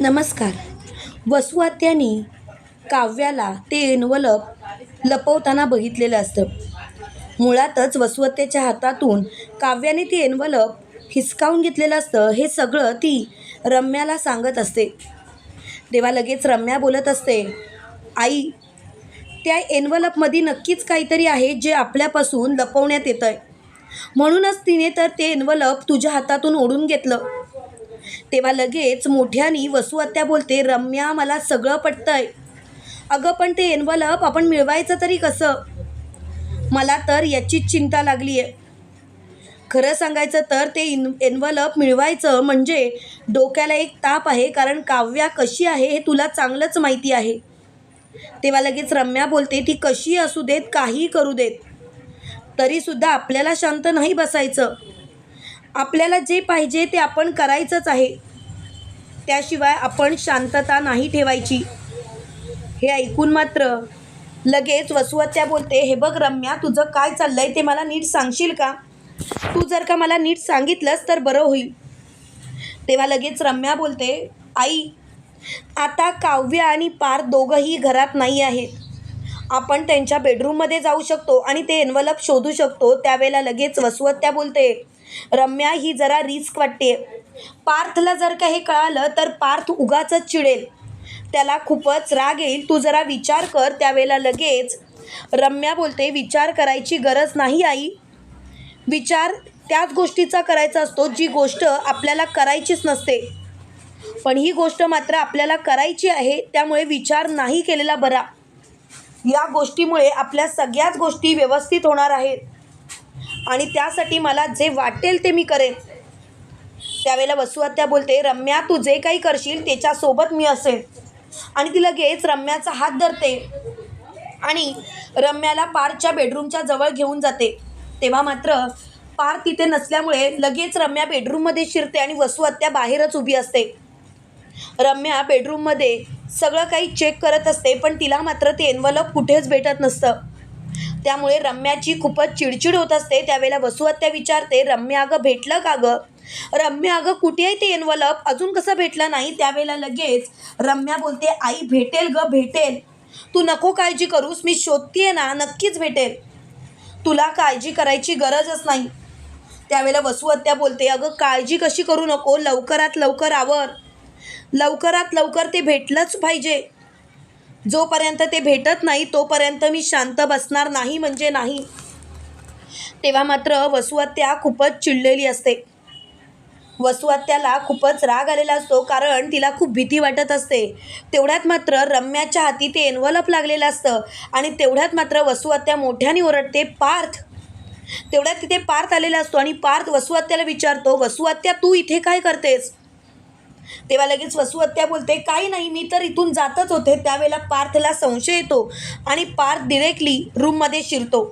नमस्कार. वसुआत्यांनी काव्याला ते एनवलप लपवताना बघितलेलं असतं. मुळातच वसुवत्याच्या हातातून काव्याने ती एनवलप हिसकावून घेतलेलं असतं हे सगळं ती रम्याला सांगत असते. तेव्हा लगेच रम्या बोलत असते आई त्या एनवलपमध्ये नक्कीच काहीतरी आहे जे आपल्यापासून लपवण्यात येतं आहे म्हणूनच तिने तर ते एनवलप तुझ्या हातातून ओढून घेतलं. तेव्हा लगेच मोठ्यानी वसुहत्या बोलते रम्या मला सगळं पटतंय. अगं पण ते एनवलप आपण मिळवायचं तरी कसं? मला तर याचीच चिंता लागली आहे खरं सांगायचं तर ते इन एनवलप मिळवायचं म्हणजे डोक्याला एक ताप आहे कारण काव्या कशी आहे हे तुला चांगलंच माहिती आहे. तेव्हा लगेच रम्या बोलते ती कशी असू देत काही करू देत. तरीसुद्धा आपल्याला शांत नाही बसायचं. आपल्याला जे पाहिजे ते आपण करायचंच आहे. त्याशिवाय आपण शांतता नाही ठेवायची. हे ऐकून मात्र लगेच वसुवत्या बोलते हे बघ रम्या तुझं काय चाललं आहे ते मला नीट सांगशील का? तू जर का मला नीट सांगितलंस तर बरं होईल. तेव्हा लगेच रम्या बोलते आई आता काव्य आणि पार दोघंही घरात नाही आहेत. आपण त्यांच्या बेडरूममध्ये जाऊ शकतो आणि ते एनवलप शोधू शकतो. त्यावेळेला लगेच वसुवत्या बोलते रम्या ही जरा रिस्क वाटते पार्थला जर का हे कळालं तर पार्थ उगाच चिडेल. त्याला खूपच राग येईल. तू जरा विचार कर त्यावेळेला लगेच. रम्या बोलते विचार करायची गरज नाही आई. विचार त्याच गोष्टीचा करायचा असतो जी गोष्ट आपल्याला करायचीच नसते. पण ही गोष्ट मात्र आपल्याला करायची आहे त्यामुळे विचार नाही केलेला बरा. या गोष्टीमुळे आपल्या सगळ्याच गोष्टी व्यवस्थित होणार आहेत. आणि त्यासाठी मला जे वाटेल ते मी करेन. त्यावेळेला वसुहत्या बोलते रम्या तू जे काही करशील त्याच्यासोबत मी असेल. आणि ती लगेच रम्याचा हात धरते आणि रम्याला पारच्या बेडरूमच्या जवळ घेऊन जाते. तेव्हा मात्र पार तिथे नसल्यामुळे लगेच रम्या बेडरूममध्ये शिरते आणि वसुहत्या बाहेरच उभी असते. रम्या बेडरूममध्ये सगळं काही चेक करत असते पण तिला मात्र ते एनवलप कुठेच भेटत नसतं. त्यामुळे रम्याची खूपच चिडचिड होत असते. त्यावेळेला वसुहत्या विचारते रम्या अगं भेटलं का गं? रम्या अगं कुठे आहे ते एनवलप अजून कसं भेटलं नाही? त्यावेळेला लगेच रम्या बोलते आई भेटेल ग भेटेल. तू नको काळजी करूस मी शोधतीये ना नक्कीच भेटेल. तुला काळजी करायची गरजच नाही. त्यावेळेला वसुहत्या बोलते अगं काळजी कशी करू नको? लवकरात लवकर आवर. लवकरात लवकर ते भेटलंच पाहिजे. जोपर्यंत ते भेटत नाही तोपर्यंत मी शांत बसणार नाही म्हणजे नाही. तेव्हा मात्र वसुआत्या खूपच चिडलेली असते. वसुआत्याला खूपच राग आलेला असतो कारण तिला खूप भीती वाटत असते. तेवढ्यात मात्र रम्याच्या हाती ते एनवलप लागलेलं असतं आणि तेवढ्यात मात्र वसुआत्या मोठ्याने ओरडते पार्थ. तेवढ्यात तिथे पार्थ आलेला असतो आणि पार्थ वसुआत्याला विचारतो वसुआत्या तू इथे काय करतेस? तेव्हा लगेच वसुहत्या बोलते काही नाही मी तर इथून जातच होते. त्यावेळेला पार्थला संशय येतो आणि पार्थ डिरेक्टली रूममध्ये शिरतो.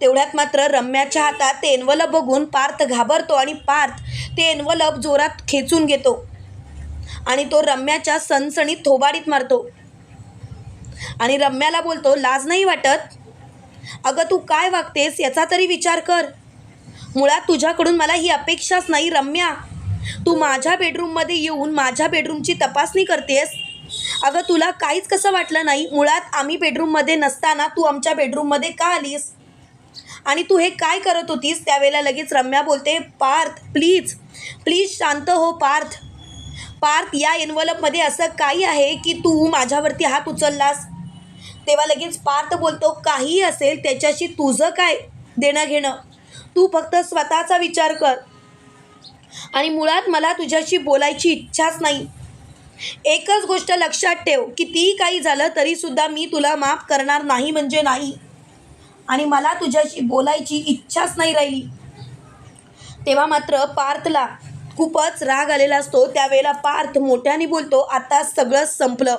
तेवढ्यात मात्र रम्याच्या हातात ते एनवलप बघून पार्थ घाबरतो आणि पार्थ ते एनवलप जोरात खेचून घेतो आणि तो रम्याच्या सणसणीत थोबाडीत मारतो. आणि रम्याला बोलतो लाज नाही वाटत? अगं तू काय वागतेस याचा तरी विचार कर. मुळात तुझ्याकडून मला ही अपेक्षाच नाही रम्या. तू माझ्या बेडरूममध्ये येऊन माझ्या बेडरूमची तपासणी करतेस? अगं तुला काहीच कसं वाटलं नाही? मुळात आम्ही बेडरूममध्ये नसताना तू आमच्या बेडरूममध्ये का आलीस? आणि तू हे काय करत होतीस? त्यावेळेला लगेच रम्या बोलते पार्थ प्लीज प्लीज शांत हो पार्थ. पार्थ या एनवलपमध्ये असं काही आहे की तू माझ्यावरती हात उचललास? तेव्हा लगेच पार्थ बोलतो काही असेल त्याच्याशी तुझं काय देणं घेणं तू फक्त स्वतःचा विचार कर. आणि मुळात मला तुझ्याशी बोलायची इच्छाच नाही. एकच गोष्ट लक्षात ठेव कितीही काही झालं तरीसुद्धा मी तुला माफ करणार नाही म्हणजे नाही. आणि मला तुझ्याशी बोलायची इच्छाच नाही राहिली. तेव्हा मात्र पार्थला खूपच राग आलेला असतो. त्यावेळेला पार्थ मोठ्याने बोलतो आता सगळंच संपलं.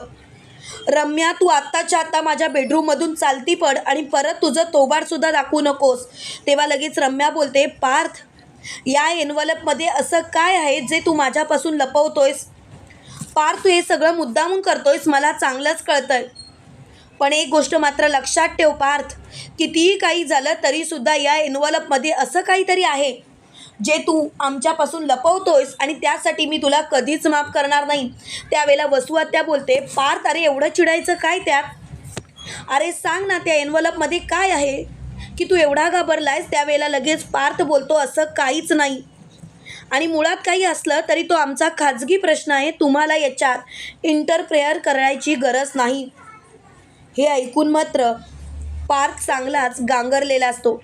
रम्या तू आत्ताच्या आत्ता माझ्या बेडरूममधून चालती पड आणि परत तुझं तोबाडसुद्धा दाखवू नकोस. तेव्हा लगेच रम्या बोलते पार्थ या एनवलपमध्ये असं काय आहे जे तू माझ्यापासून लपवतोयस? पार तू हे सगळं मुद्दामून करतोयस मला चांगलंच कळतंय. पण एक गोष्ट मात्र लक्षात ठेव पार्थ. कितीही काही झालं तरीसुद्धा या एनवलपमध्ये असं काहीतरी आहे जे तू आमच्यापासून लपवतोयस आणि त्यासाठी मी तुला कधीच माफ करणार नाही. त्यावेळेला वसुहत्या बोलते पार्थ अरे एवढं चिडायचं काय त्यात? अरे सांग ना त्या एनवलपमध्ये काय आहे? की तू एवढा घाबरलायस त्यावेळेला लगेच पार्थ बोलतो असं काहीच नाही. आणि मुळात काही असलं तरी तो आमचा खाजगी प्रश्न आहे तुम्हाला याच्यात इंटरफेअर करायची गरज नाही. हे ऐकून मात्र पार्थ चांगलाच गांगरलेला असतो.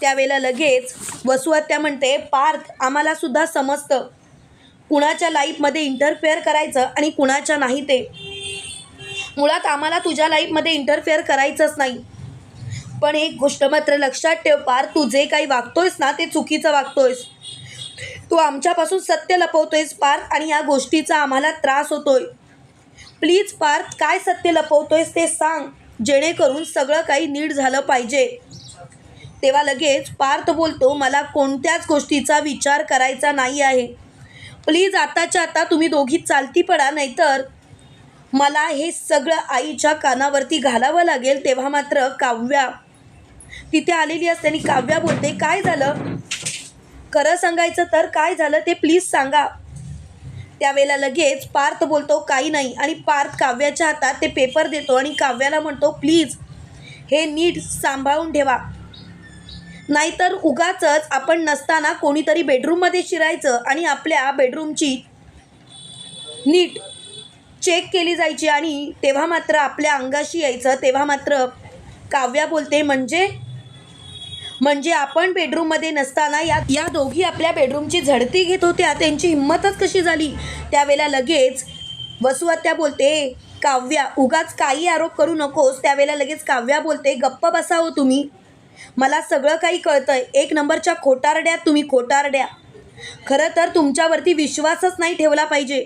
त्यावेळेला लगेच वसुहत्या म्हणते पार्थ आम्हाला सुद्धा समजतं. कुणाच्या लाईफमध्ये इंटरफेअर करायचं आणि कुणाच्या नाही ते. मुळात आम्हाला तुझ्या लाईफमध्ये इंटरफेअर करायचंच नाही. पण एक गोष्ट मात्र लक्षात ठेव पार्थ तू जे काही वागतोयस ना ते चुकीचं वागतोयस. तू आमच्यापासून सत्य लपवतोयस पार्थ आणि या गोष्टीचा आम्हाला त्रास होतोय. प्लीज पार्थ काय सत्य लपवतोयस ते सांग जेणेकरून सगळं काही नीट झालं पाहिजे. तेव्हा लगेच पार्थ बोलतो मला कोणत्याच गोष्टीचा विचार करायचा नाही आहे. प्लीज आताच्या आता तुम्ही दोघी चालती पडा नाहीतर मला हे सगळं आईच्या कानावरती घालावं लागेल तेव्हा मात्र काव्या तिथे आलेली असते आणि काव्या बोलते काय झालं? खरं सांगायचं तर काय झालं ते प्लीज सांगा. त्यावेळेला लगेच पार्थ बोलतो काही नाही. आणि पार्थ काव्याच्या हातात ते पेपर देतो आणि काव्याला म्हणतो प्लीज हे नीट सांभाळून ठेवा. नाहीतर उगाचच आपण नसताना कोणीतरी बेडरूममध्ये शिरायचं आणि आपल्या बेडरूमची नीट चेक केली जायची आणि तेव्हा मात्र आपल्या अंगाशी यायचं तेव्हा मात्र काव्या बोलते म्हणजे म्हणजे आपण बेडरूममध्ये नसताना या या दोघी आपल्या बेडरूमची झडती घेत होत्या. त्यांची हिंमतच कशी झाली? त्यावेळेला लगेच वसुहत्या बोलते काव्या उगाच काही आरोप करू नकोस. त्यावेळेला लगेच काव्या बोलते गप्प बसावं हो तुम्ही. मला सगळं काही कळतंय. एक नंबरच्या खोटारड्यात तुम्ही खोटारड्या. खरं तर तुमच्यावरती विश्वासच नाही ठेवला पाहिजे.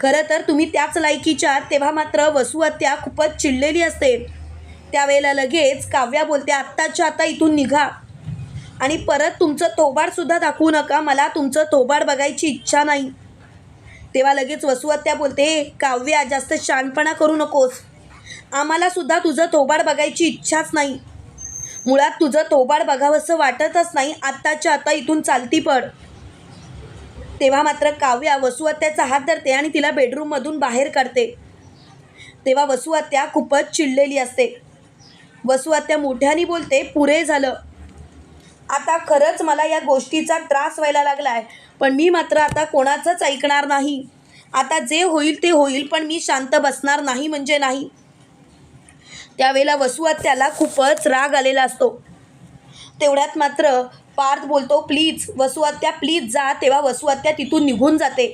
खरं तर तुम्ही त्याच लायकीच्या तेव्हा मात्र वसुहत्या खूपच चिडलेली असते. त्यावेळेला लगेच काव्या बोलते आत्ताच्या आता इथून निघा. आणि परत तुमचं तोबाडसुद्धा दाखवू नका मला तुमचं तोबाड बघायची इच्छा नाही. तेव्हा लगेच वसुहत्या बोलते काव्या जास्त शानपणा करू नकोस. आम्हालासुद्धा तुझं तोबाड बघायची इच्छाच नाही. मुळात तुझं तोबाड बघावंसं वाटतच नाही आत्ताच्या आता इथून चालती पड. तेव्हा मात्र काव्या वसुहत्याचा हात धरते आणि तिला बेडरूममधून बाहेर काढते. तेव्हा वसुहत्या खूपच चिडलेली असते. वसुआत्या मोठ्याने बोलते पुरे झालं. आता खरंच मला या गोष्टीचा त्रास व्हायला लागला आहे पण मी मात्र आता कोणाचंच ऐकणार नाही. आता जे होईल ते होईल पण मी शांत बसणार नाही म्हणजे नाही. त्यावेळेला वसुआत्याला खूपच राग आलेला असतो. तेवढ्यात मात्र पार्थ बोलतो प्लीज वसुआत्या प्लीज जा तेव्हा वसुआत्या तिथून निघून जाते.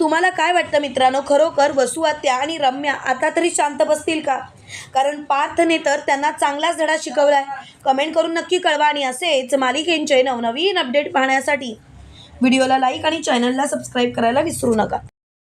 तुम्हाला काय वाटतं मित्रांनो? खरोखर वसुआत्या आणि रम्या आता तरी शांत बसतील का? कारण पार्थने तर त्यांना चांगलाच धडा शिकवला आहे कमेंट करून नक्की कळवा आणि असेच मालिकेंचे नवनवीन अपडेट पाहण्यासाठी. व्हिडिओला लाईक आणि चॅनलला सबस्क्राईब करायला विसरू नका.